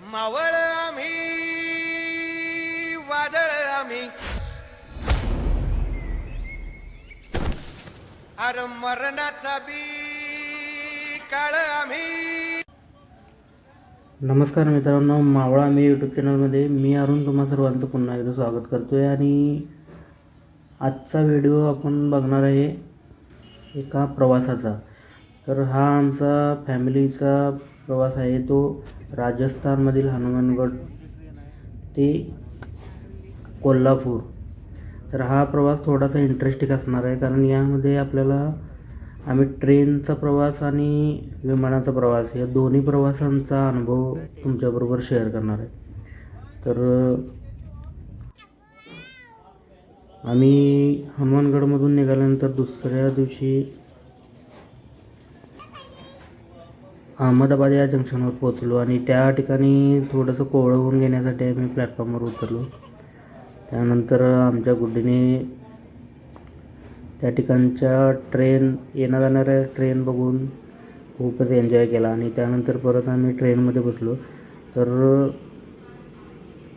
मावळ आम्ही वादळ आम्ही. अर मरणाचा बी काळ आम्ही. नमस्कार मित्रांनो मावळा मी यूट्यूब चॅनलमध्ये मी अरुण तुम्हा सर्वांचं पुन्हा एकदा स्वागत करतो आहे आणि आजचा व्हिडिओ आपण बघणार आहे एका प्रवासाचा. तर हा आमचा फॅमिलीचा प्रवास आहे. तो राजस्थानमधील हनुमानगड ते कोल्हापूर. तर हा प्रवास थोडासा इंटरेस्टिंग असणार आहे कारण यामध्ये आपल्याला आम्ही ट्रेनचा प्रवास आणि विमानाचा प्रवास या दोन्ही प्रवासांचा अनुभव तुमच्याबरोबर शेअर करणार आहे. तर आम्ही हनुमानगडमधून निघाल्यानंतर दुसऱ्या दिवशी अहमदाबाद या जंक्शनवर पोहोचलो आणि त्या ठिकाणी थोडंसं कोवळं होऊन घेण्यासाठी आम्ही प्लॅटफॉर्मवर उतरलो. त्यानंतर आमच्या गुड्डीने त्या ठिकाणच्या ट्रेन येण्या जाणाऱ्या ट्रेन बघून खूपच एन्जॉय केला आणि त्यानंतर परत आम्ही ट्रेनमध्ये बसलो. तर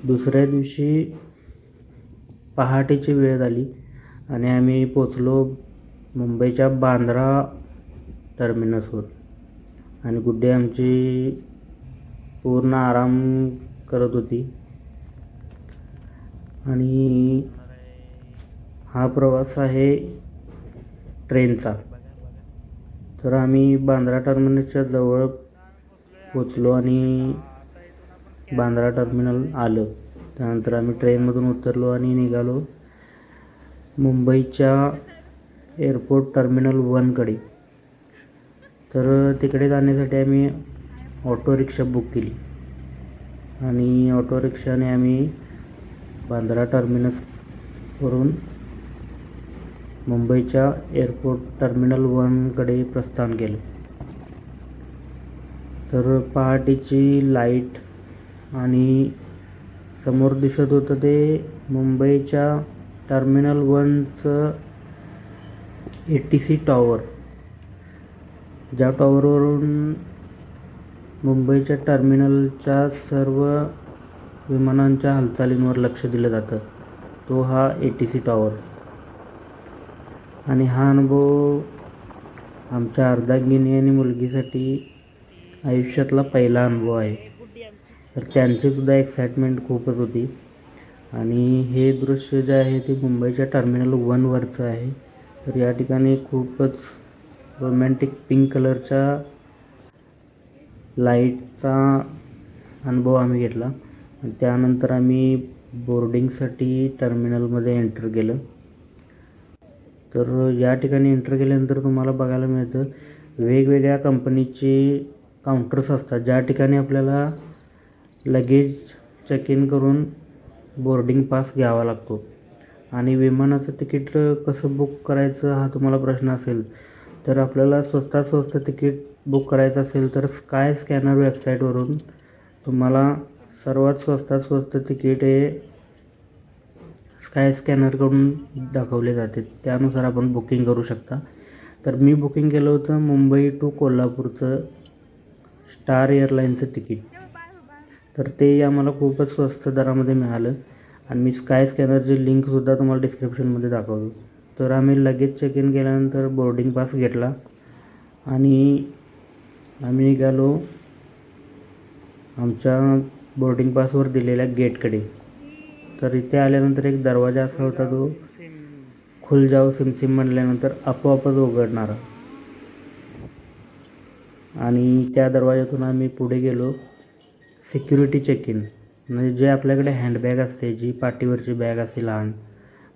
दुसऱ्या दिवशी पहाटेची वेळ झाली आणि आम्ही पोचलो मुंबईच्या बांद्रा टर्मिनसवर. आणि गुड्डे आमची पूर्ण आराम करत होती. आणि हा प्रवास आहे ट्रेनचा. तर आम्ही बांद्रा टर्मिनलच्या जवळ पोचलो आणि बांद्रा टर्मिनल आलं. त्यानंतर आम्ही ट्रेनमधून उतरलो आणि निघालो मुंबईच्या एअरपोर्ट टर्मिनल वनकडे. तर तिकडे जाण्यासाठी आम्ही ऑटो रिक्षा बुक केली. आणि ऑटो रिक्षाने आम्ही बांद्रा टर्मिनसवरून मुंबईच्या एअरपोर्ट टर्मिनल वनकडे प्रस्थान केलं. तर पहाटेची लाइट आणि समोर दिसत होतं ते मुंबईच्या टर्मिनल वनचं ए टी सी टॉवर ज्या टॉवरवरून मुंबईच्या टर्मिनलच्या सर्व विमानांच्या हालचालींवर लक्ष दिलं जातं तो हा ए टी सी टॉवर. आणि हा अनुभव आमच्या अर्धांगिनी आणि मुलगीसाठी आयुष्यातला पहिला अनुभव आहे. तर त्यांचीसुद्धा एक्साइटमेंट खूपच होती. आणि हे दृश्य जे आहे ते मुंबईच्या टर्मिनल वनवरचं आहे. तर या ठिकाणी खूपच रोमॅन्टिक पिंक कलरच्या लाईटचा अनुभव आम्ही घेतला. त्यानंतर आम्ही बोर्डिंगसाठी टर्मिनलमध्ये एंटर केलं. तर या ठिकाणी एंटर केल्यानंतर तुम्हाला बघायला मिळतं वेगवेगळ्या कंपनीचे काउंटर्स असतात. ज्या ठिकाणी आपल्याला लगेज चेक इन करून बोर्डिंग पास घ्यावा लागतो. आणि विमानाचं तिकीट कसं बुक करायचं हा तुम्हाला प्रश्न असेल तर आपल्याला स्वस्तात स्वस्त तिकीट बुक करायचं असेल तर स्काय स्कॅनर वेबसाईटवरून तुम्हाला सर्वात स्वस्तात स्वस्त तिकीट हे स्काय स्कॅनरकडून दाखवले जाते. त्यानुसार आपण बुकिंग करू शकता. तर मी बुकिंग केलं होतं मुंबई टू कोल्हापूरचं स्टार एअरलाईनचं तिकीट. तर ते आम्हाला खूपच स्वस्त दरामध्ये मिळालं. आणि मी स्काय स्कॅनरची लिंकसुद्धा तुम्हाला डिस्क्रिप्शनमध्ये दाखवतो. तर आम्ही लगेच चेक इन केल्यानंतर बोर्डिंग पास घेतला. आणि आम्ही निघालो आमच्या बोर्डिंग पासवर दिलेल्या गेटकडे तर इथे आल्यानंतर एक दरवाजा असा होता तो खुल जाओ सिमसिम म्हणल्यानंतर आपोआपच उघडणारा. आणि त्या दरवाजातून आम्ही पुढे गेलो. सिक्युरिटी चेक इन म्हणजे जे आपल्याकडे हँडबॅग असते जी पाठीवरची बॅग असते लहान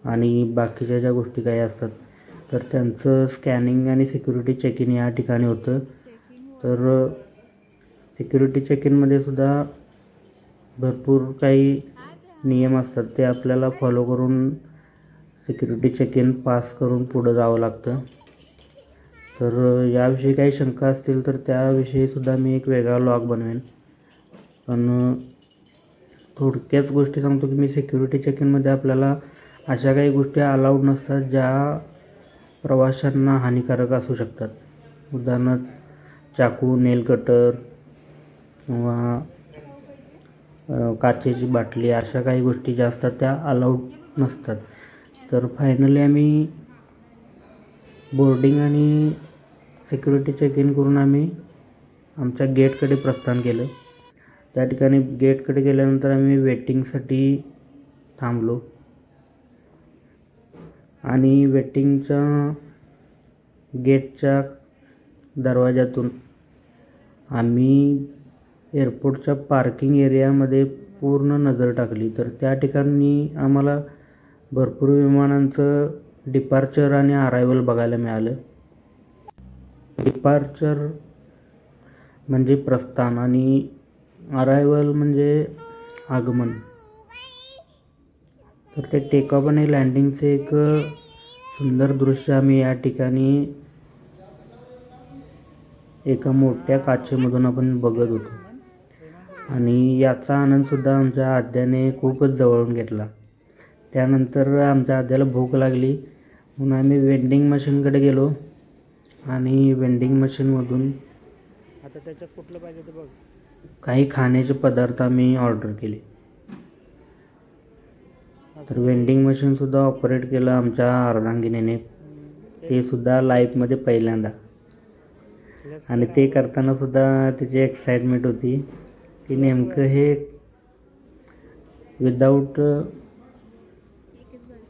आणि बाकीच्या ज्या गोष्टी काही असतात तर त्यांचं स्कॅनिंग आणि सिक्युरिटी चेक इन या ठिकाणी होतं. तर सिक्युरिटी चेक इनमध्ये सुद्धा भरपूर काही नियम असतात ते आपल्याला फॉलो करून सिक्युरिटी चेक इन पास करून पुढं जावं लागतं. तर याविषयी काही शंका असतील तर त्याविषयीसुद्धा मी एक वेगळा लॉग बनवेन. पण थोडक्याच गोष्टी सांगतो की मी सिक्युरिटी चेक इनमध्ये आपल्याला अशा काही गोष्टी अलाउड नसतात ज्या प्रवाशांना हानिकारक असू शकतात. उदाहरणार्थ चाकू नेल कटर किंवा काचेची बाटली अशा काही गोष्टी ज्या असतात त्या अलाउड नसतात. तर फायनली आम्ही बोर्डिंग आणि सिक्युरिटी चेक इन करून आम्ही आमच्या गेटकडे प्रस्थान केलं. त्या ठिकाणी गेटकडे गेल्यानंतर आम्ही वेटिंगसाठी थांबलो. आणि वेटिंगच्या गेटच्या दरवाजातून आम्ही एअरपोर्टच्या पार्किंग एरियामध्ये पूर्ण नजर टाकली. तर त्या ठिकाणी आम्हाला भरपूर विमानांचं डिपार्चर आणि अरायवल बघायला मिळालं. डिपार्चर म्हणजे प्रस्थान आणि अरायवल म्हणजे आगमन. तर ते टेकऑफ आणि लँडिंगचे एक सुंदर दृश्य आम्ही या ठिकाणी एका मोठ्या काचेमधून आपण बघत होतो. आणि याचा आनंदसुद्धा आमच्या आद्याने खूपच जवळून घेतला. त्यानंतर आमच्या आद्याला भूक लागली. म्हणून आम्ही वेंडिंग मशीनकडे गेलो. आणि वेंडिंग मशीनमधून आता त्याच्यात कुठलं पाहिजे ते बघ. काही खाण्याचे पदार्थ आम्ही ऑर्डर केले. तर वेंडिंग मशीनसुद्धा ऑपरेट केलं आमच्या अर्धांगिनीने. ते सुद्धा लाईफमध्ये पहिल्यांदा. आणि ते करताना सुद्धा तिची एक्साइटमेंट होती. की नेमकं हे विदाऊट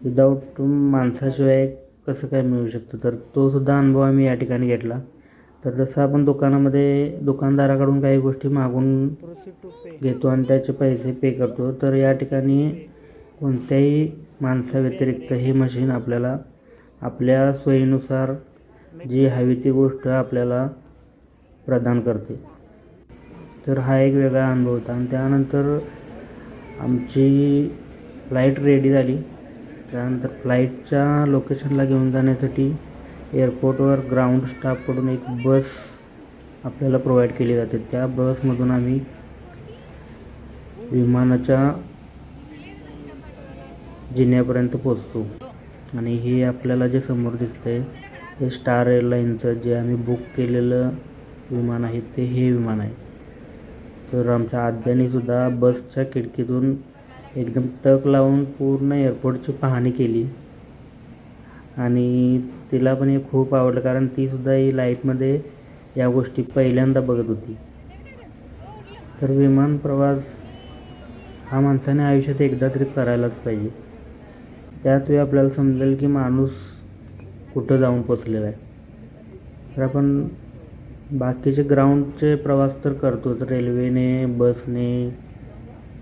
विदाऊट माणसाशिवाय कसं काय मिळू शकतं? तर तो सुद्धा अनुभव आम्ही या ठिकाणी घेतला. तर जसं आपण दुकानामध्ये दुकानदाराकडून काही गोष्टी मागून घेतो आणि त्याचे पैसे पे करतो तर या ठिकाणी कोणत्याही माणसाव्यतिरिक्त हे मशीन आपल्याला आपल्या सोयीनुसार जी हवी ती गोष्ट आपल्याला प्रदान करते. तर हा एक वेगळा अनुभव होता. आणि त्यानंतर आमची फ्लाईट रेडी झाली. त्यानंतर फ्लाईटच्या लोकेशनला घेऊन जाण्यासाठी एअरपोर्टवर ग्राउंड स्टाफकडून एक बस आपल्याला प्रोव्हाइड केली जाते. त्या बसमधून आम्ही विमानाच्या जिन्यापर्यंत पोचतो आणि हे आपल्याला जे समोर दिसतंय ते स्टार एअरलाईनचं जे आम्ही बुक केलेलं विमान आहे ते हे विमान आहे. तर आमच्या आद्यानेसुद्धा बसच्या खिडकीतून एकदम टक लावून पूर्ण एअरपोर्टची पाहणी केली. आणि तिला पण हे खूप आवडलं कारण तीसुद्धा ही लाईफमध्ये या गोष्टी पहिल्यांदा बघत होती. तर विमान प्रवास हा माणसाने आयुष्यात एकदा तरी करायलाच पाहिजे. त्याच वेळी आपल्याला समजेल की माणूस कुठं जाऊन पोचलेला आहे. तर आपण बाकीचे ग्राउंडचे प्रवास तर करतोच रेल्वेने बसने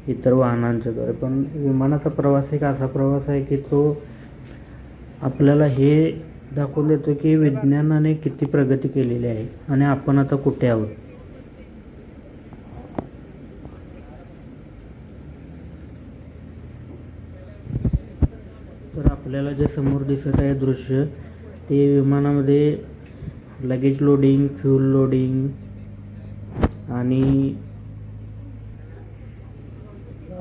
इतर वाहनांच्याद्वारे पण विमानाचा प्रवास एक असा प्रवास आहे की तो आपल्याला हे दाखवून देतो की विज्ञानाने किती प्रगती केलेली आहे आणि आपण आता कुठे आहोत तर जे समोर दिसत आहे दृश्य. ते विमानामध्ये लगेज लोडिंग फ्यूल लोडिंग आणि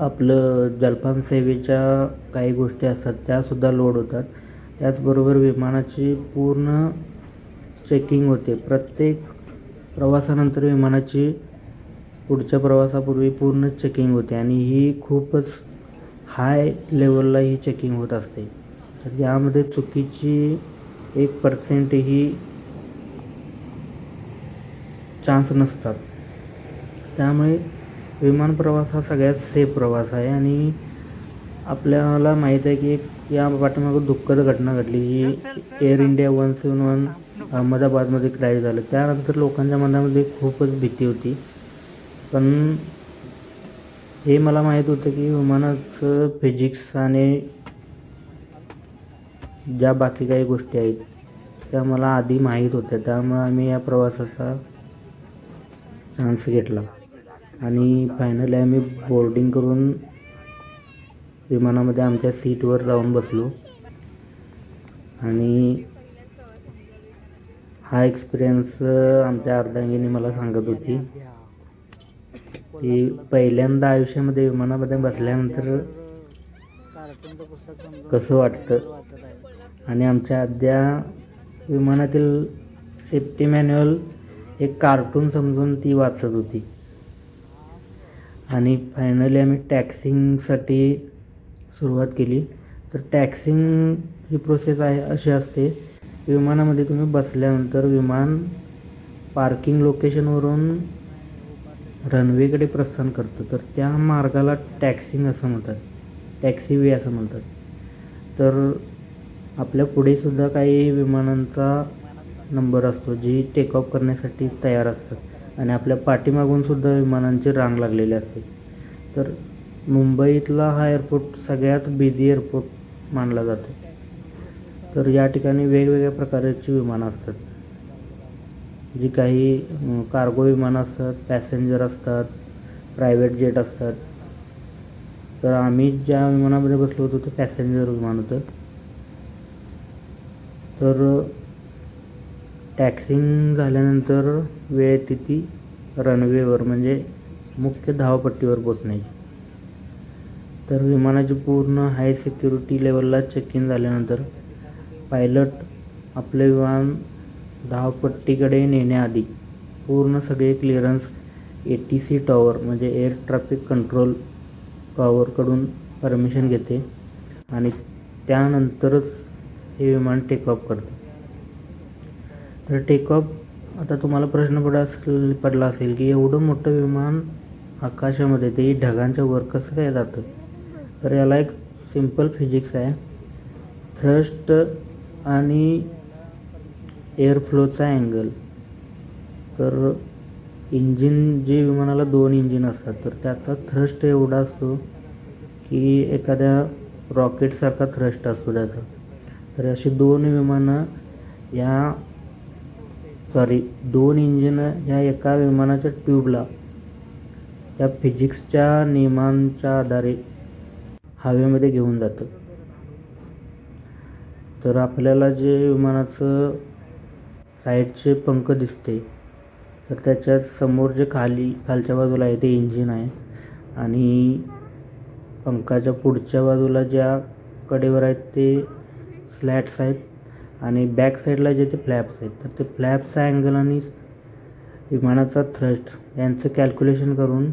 आपलं जलपान सेवेच्या काही गोष्टी असतात त्यासुद्धा लोड होतात. त्याचबरोबर विमानाची पूर्ण चेकिंग होते. प्रत्येक प्रवासानंतर विमानाची पुढच्या प्रवासापूर्वी पूर्ण चेकिंग होते आणि ही खूपच हाय लेवलला ही चेकिंग होत असते. तर यामध्ये चुकीची एक पर्सेंटही चान्स नसतात. त्यामुळे विमान प्रवास हा सगळ्यात सेफ प्रवास आहे आणि आपल्याला माहीत आहे की एक या पाठीमागं दुःखद घटना घडली. ही Air India one seven one अहमदाबादमध्ये क्रॅश झालं. त्यानंतर लोकांच्या मनामध्ये खूपच भीती होती. पण हे मला माहीत होतं की विमानाचं फिजिक्स आणि ज्या बाकी काही गोष्टी आहेत त्या मला आधी माहीत होत्या. त्यामुळे आम्ही या प्रवासाचा चान्स घेतला. आणि फायनली आम्ही बोर्डिंग करून विमानामध्ये आमच्या सीटवर जाऊन बसलो. आणि हा एक्सपिरियन्स आमच्या अर्धांगिनी मला सांगत होती की पहिल्यांदा आयुष्यामध्ये विमानामध्ये बसल्यानंतर कसं वाटतं? आणि आमच्या अद्या विमानातील सेफ्टी मॅन्युअल एक कार्टून समजून ती वाचत होती. आणि फायनली आम्ही टॅक्सिंगसाठी सुरुवात केली. तर टॅक्सिंग ही प्रोसेस आहे अशी असते. विमानामध्ये तुम्ही बसल्यानंतर विमान पार्किंग लोकेशनवरून रनवेकडे प्रस्थान करतं. तर त्या मार्गाला टॅक्सिंग असं म्हणतात. टॅक्सी वे असं म्हणतात. तर आपल्या पुढेसुद्धा काही विमानांचा नंबर असतो जी टेक ऑफ करण्यासाठी तयार असतात. आणि आपल्या पाठीमागूनसुद्धा विमानांची रांग लागलेली असते. तर मुंबईतला हा एअरपोर्ट सगळ्यात बिझी एअरपोर्ट मानला जातो. तर या ठिकाणी वेगवेगळ्या प्रकारची विमानं असतात. जी काही कार्गो विमानं असतात पॅसेंजर असतात प्रायव्हेट जेट असतात. तर आम्ही ज्या विमानामध्ये बसलो होतो ते पॅसेंजर विमान होतं. तर टॅक्सिंग झाल्यानंतर वेळ तिथी रनवेवर म्हणजे मुख्य धावपट्टीवर पोचण्याची तर विमानाची पूर्ण हाय सिक्युरिटी लेवलला चेक इन झाल्यानंतर पायलट आपले विमान धावपट्टीकडे नेण्याआधी पूर्ण सगळे clearance A T C tower म्हणजे एअर ट्रॅफिक कंट्रोल टॉवरकडून परमिशन घेते. आणि त्यानंतरच हे विमान टेक ऑफ करते. तर टेक ऑफ आता तुम्हाला प्रश्न पडा असेल पडला असेल की एवढं मोठं विमान आकाशामध्ये ते ढगांच्या वर कसं काय जातं? तर याला एक सिंपल फिजिक्स आहे. थ्रस्ट आणि एअरफ्लोचा अँगल तर इंजिन जे विमानाला दोन इंजिन असतात तर त्याचा थ्रस्ट एवढा असतो की एखाद्या रॉकेटसारखा थ्रस्ट असतो त्याचा. तर अशी दोन विमानं या सॉरी दोन इंजिनं ह्या एका विमानाच्या ट्यूबला त्या फिजिक्सच्या नियमांच्या आधारे हवेमध्ये घेऊन जातं. तर आपल्याला जे विमानाचं साईडचे पंख दिसते तर त्याच्यासमोर जे खाली खालच्या बाजूला आहे ते इंजिन आहे. आणि पंखाच्या पुढच्या बाजूला ज्या कडेवर आहेत ते स्लॅट्स आहेत आणि बॅक साईडला जे ते फ्लॅप्स आहेत. तर ते फ्लॅप्सचा अँगल आणि विमानाचा थ्रस्ट यांचं कॅल्क्युलेशन करून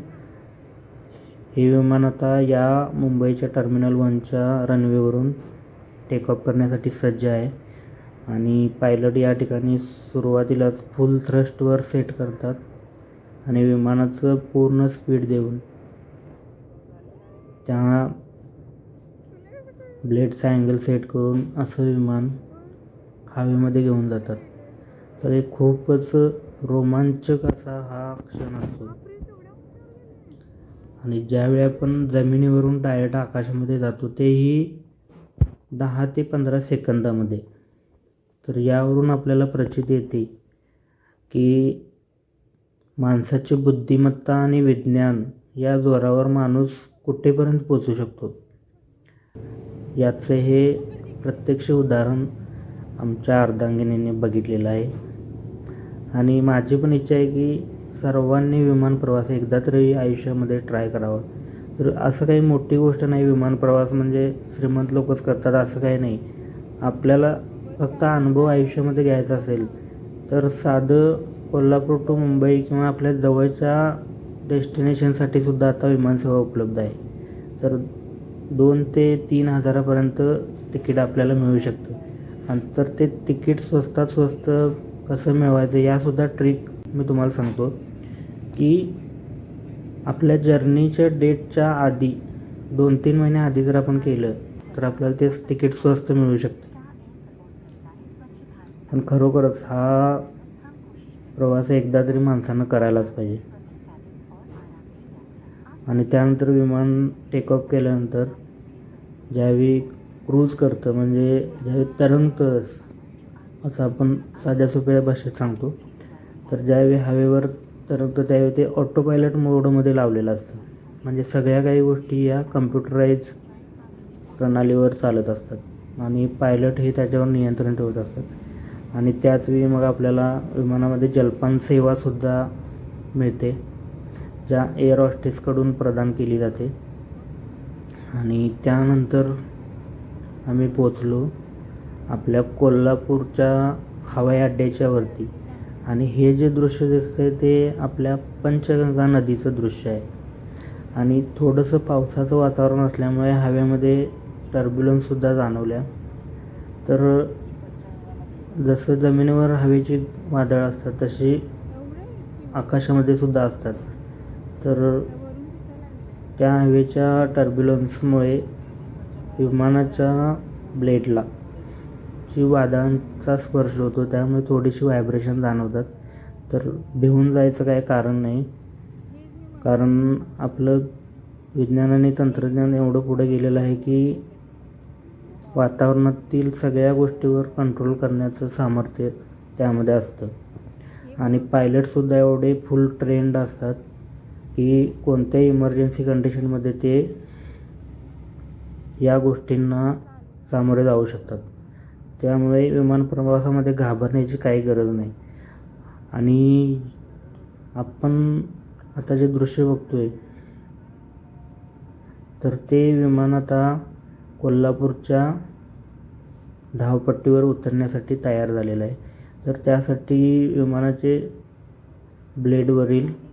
हे विमान आता या मुंबईच्या टर्मिनल वनच्या रनवेवरून टेक ऑफ करण्यासाठी सज्ज आहे. आणि पायलट या ठिकाणी सुरुवातीलाच फुल थ्रस्टवर सेट करतात आणि विमानाचं पूर्ण स्पीड देऊन त्या ब्लेडचा अँगल सेट करून असं विमान हवेमध्ये घेऊन जातात. तर एक खूपच रोमांचक असा हा क्षण असतो. आणि ज्यावेळी आपण जमिनीवरून डायरेक्ट आकाशामध्ये जातो तेही दहा ते पंधरा सेकंदामध्ये. तर यावरून आपल्याला प्रचिती येते की माणसाची बुद्धिमत्ता आणि विज्ञान या जोरावर माणूस कुठेपर्यंत पोचू शकतो? याचं हे प्रत्यक्ष उदाहरण आमच्या अर्धांगिनीने बघितलेलं आहे. आणि माझी पण इच्छा आहे की सर्वांनी विमान प्रवास एकदा तरी आयुष्यामध्ये ट्राय करावा. तर असं काही मोठी गोष्ट नाही विमान प्रवास म्हणजे श्रीमंत लोकच करतात असं काही नाही. आपल्याला फक्त अनुभव आयुष्यामध्ये घ्यायचा असेल तर साधं कोल्हापूर टू मुंबई किंवा आपल्या जवळच्या डेस्टिनेशनसाठी सुद्धा आता विमानसेवा उपलब्ध आहे. तर दोन ते तीन हजारापर्यंत तिकीट आपल्याला मिळू शकतं. आणि तर ते तिकीट स्वस्तात स्वस्त कसं मिळवायचं यासुद्धा ट्रिक मी तुम्हाला सांगतो की आपल्या जर्नीच्या डेटच्या आधी दोन तीन महिन्या आधी जर आपण केलं तर आपल्याला ते तिकीट स्वस्त मिळू शकतं. पण खरोखरच हा प्रवास एकदा तरी माणसानं करायलाच पाहिजे. आणि त्यानंतर विमान टेक ऑफ केल्यानंतर ज्यावेळी क्रूज करतं म्हणजे ज्यावेळी तरंगतं असं आपण साध्या सोप्या भाषेत सांगतो तर ज्यावेळी हवेवर तरंगतं त्यावेळी ते ऑटो पायलट मोडमध्ये लावलेलं असतं. म्हणजे सगळ्या काही गोष्टी या कम्प्युटराईज प्रणालीवर चालत असतात. आणि पायलट हे त्याच्यावर नियंत्रण ठेवत असतात. आणि त्याचवेळी मग आपल्याला विमानामध्ये जलपान सेवासुद्धा मिळते. ज्या एअर हॉस्टेसकडून प्रदान केली जाते. आणि त्यानंतर आम्ही पोचलो आपल्या कोल्हापूरच्या हवाई अड्ड्याच्या वरती. आणि हे जे दृश्य दिसतंय ते आपल्या पंचगंगा नदीचं दृश्य आहे. आणि थोडंसं पावसाचं वातावरण असल्यामुळे हवेमध्ये टर्ब्युलन्ससुद्धा जाणवल्या. तर जसं जमिनीवर हवेची वादळ असतात तशी आकाशामध्ये सुद्धा असतात. तर त्या हवेच्या टर्ब्युलन्समुळे विमानाच्या ब्लेडला जी वादळांचा स्पर्श होतो त्यामुळे थोडीशी व्हायब्रेशन जाणवतात. तर भिवून जायचं काही कारण नाही. कारण आपलं विज्ञान आणि तंत्रज्ञान एवढं पुढे गेलेलं आहे की वातावरणातील सगळ्या गोष्टीवर कंट्रोल करण्याचं सामर्थ्य त्यामध्ये असतं. आणि पायलटसुद्धा एवढे फुल ट्रेंड असतात. की कोणत्याही इमर्जन्सी कंडिशनमध्ये ते या गोष्टींना सामोरे जाऊ शकतात. त्यामुळे विमान प्रवासामध्ये घाबरण्याची काही गरज नाही. आणि आपण आता जे दृश्य बघतोय तर ते विमान आता कोल्हापूरच्या धावपट्टीवर उतरण्यासाठी तयार झालेलं आहे. तर त्यासाठी विमानाचे ब्लेडवरील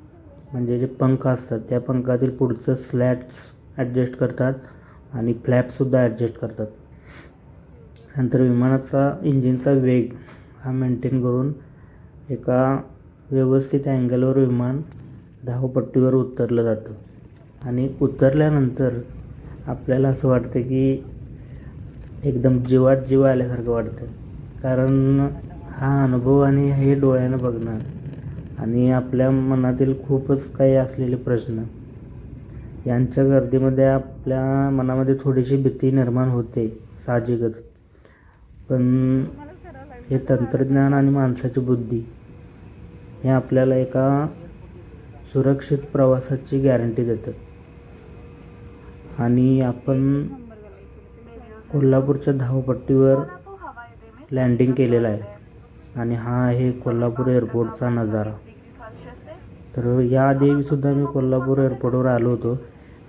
म्हणजे जे पंख असतात त्या पंखातील पुढचं स्लॅट्स ॲडजस्ट करतात आणि फ्लॅपसुद्धा ॲडजस्ट करतात. नंतर विमानाचा इंजिनचा वेग हा मेंटेन करून एका व्यवस्थित अँगलवर विमान धावपट्टीवर उतरलं जातं. आणि उतरल्यानंतर आपल्याला असं वाटतं की एकदम जीवात जीव आल्यासारखं वाटतं. कारण हा अनुभव आणि हे डोळ्यानं बघणं आणि आपल्या मनातील खूपच काही असलेले प्रश्न. यांच्या गर्दीमध्ये आपल्या मनामध्ये थोडीशी भीती निर्माण होते साहजिकच. पण हे तंत्रज्ञान आणि माणसाची बुद्धी हे आपल्याला एका सुरक्षित प्रवासाची गॅरंटी देतं आणि आपण कोल्हापूरच्या धावपट्टीवर लँडिंग केलेलं आहे. आणि हा आहे कोल्हापूर एअरपोर्टचा नजारा. तर याआधी सुद्धा मी कोल्हापूर एअरपोर्टवर आलो होतो.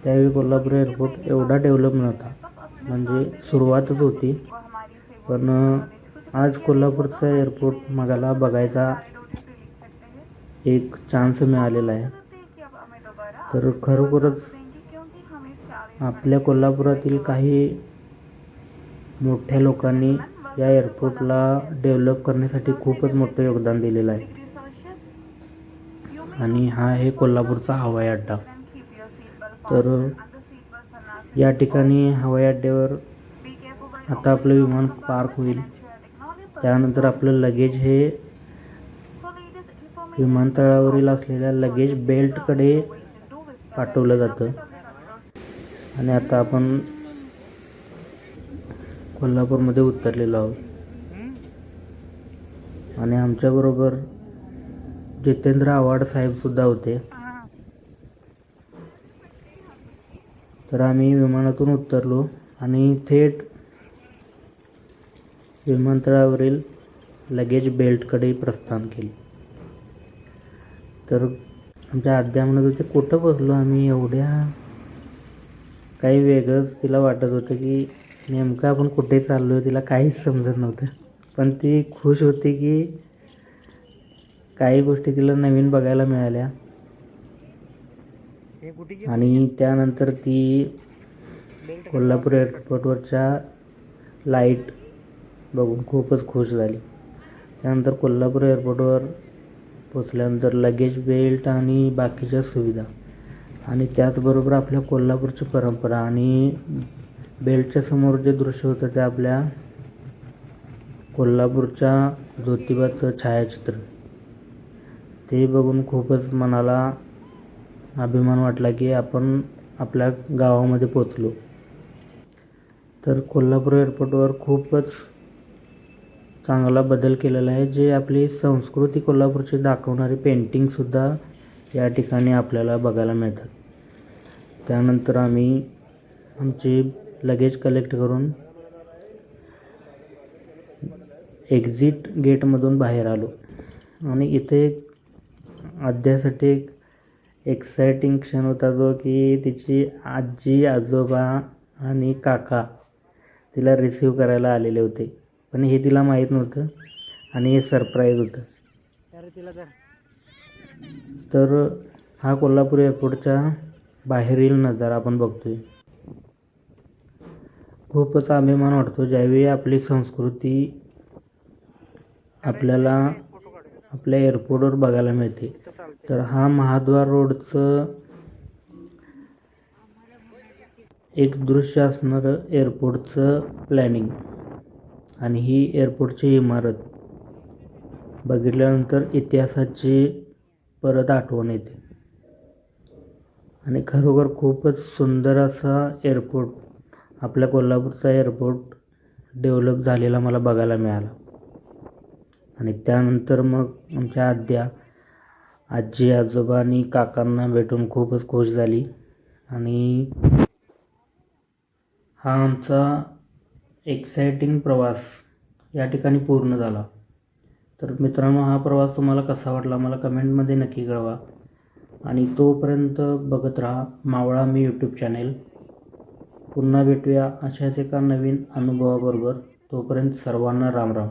त्यावेळी कोल्हापूर एअरपोर्ट एवढा डेव्हलप नव्हता म्हणजे सुरुवातच होती. पण आज कोल्हापूरचा एअरपोर्ट मला बघायचा एक चान्स मिळालेला आहे. तर खरोखरच आपल्या कोल्हापुरातील काही मोठ्या लोकांनी या एअरपोर्टला डेव्हलप करण्यासाठी खूपच मोठं योगदान दिलेलं आहे. आणि हा आहे कोल्हापूरचा हवाई अड्डा. तर या ठिकाणी हवाई अड्ड्यावर आता आपलं विमान पार्क होईल. त्यानंतर आपलं लगेज हे विमानतळावरील असलेल्या लगेज बेल्टकडे पाठवलं जातं. आणि आता आपण कोल्हापूरमध्ये उतरलेलो आहोत. आणि आमच्याबरोबर जितेंद्र आव्हाड साहेबसुद्धा होते. तर आम्ही विमानातून उतरलो आणि थेट विमानतळावरील लगेज बेल्टकडे प्रस्थान केले. तर आमच्या आद्या म्हणत होते कुठं बसलो आम्ही एवढ्या? काही वेगळंच तिला वाटत होतं की नेमकं आपण कुठे चाललो आहे तिला काहीच समजत नव्हतं. पण ती खुश होती की काही गोष्टी तिला नवीन बघायला मिळाल्या. हे? आणि त्यानंतर ती कोल्हापूर एअरपोर्टवरच्या लाइट बघून खूपच खुश झाली. त्यानंतर कोल्हापूर एअरपोर्टवर पोचल्यानंतर लगेज बेल्ट आणि बाकीच्या सुविधा. आणि त्याचबरोबर आपल्या कोल्हापूरची परंपरा आणि बेल्टच्या समोर जे दृश्य होतं ते आपल्या कोल्हापूरच्या ज्योतिबाचं छायाचित्र. ते बघून खूपच मनाला अभिमान वाटला की आपण आपल्या गावामध्ये पोचलो तर कोल्हापूर एअरपोर्टवर खूपच चांगला बदल केलेला आहे जे आपली संस्कृती कोल्हापूरची दाखवणारी पेंटिंगसुद्धा या ठिकाणी आपल्याला बघायला मिळतात. त्यानंतर आम्ही आमची लगेज कलेक्ट करून एक्झिट गेटमधून बाहेर आलो. आणि इथे अध्यासाठी एक एक्सायटिंग क्षण होता जो की तिची आजी आजोबा आणि काका तिला रिसीव करायला आलेले होते. पण हे तिला माहीत नव्हतं आणि हे सरप्राईज होतं. तर. हा कोल्हापूर एअरपोर्टच्या बाहेरील नजारा आपण बघतोय. खूपच अभिमान वाटतो ज्यावेळी आपली संस्कृती आपल्याला आपल्या एअरपोर्टवर बघायला मिळते. तर हा महाद्वार रोडचं एक दृश्य असणारं एअरपोर्टचं प्लॅनिंग आणि ही एअरपोर्टची इमारत बघितल्यानंतर इतिहासाची परत आठवण येते. आणि खरोखर खूपच सुंदर असा एअरपोर्ट आपल्या कोल्हापूरचा एअरपोर्ट डेव्हलप झालेला मला बघायला मिळाला. आणि त्यानंतर मग आमच्या आद्या आजी आजोबा आणि काकांना भेटून खूपच खुश झाली. आणि हा आमचा एक्सायटिंग प्रवास या ठिकाणी पूर्ण झाला. तर मित्रांनो हा प्रवास तुम्हाला कसा वाटला मला कमेंटमध्ये नक्की कळवा. आणि तोपर्यंत बघत राहा मावळा मी यूट्यूब चॅनेल पुन्हा भेटूया अशाच एका नवीन अनुभवाबरोबर. तोपर्यंत सर्वांना राम राम.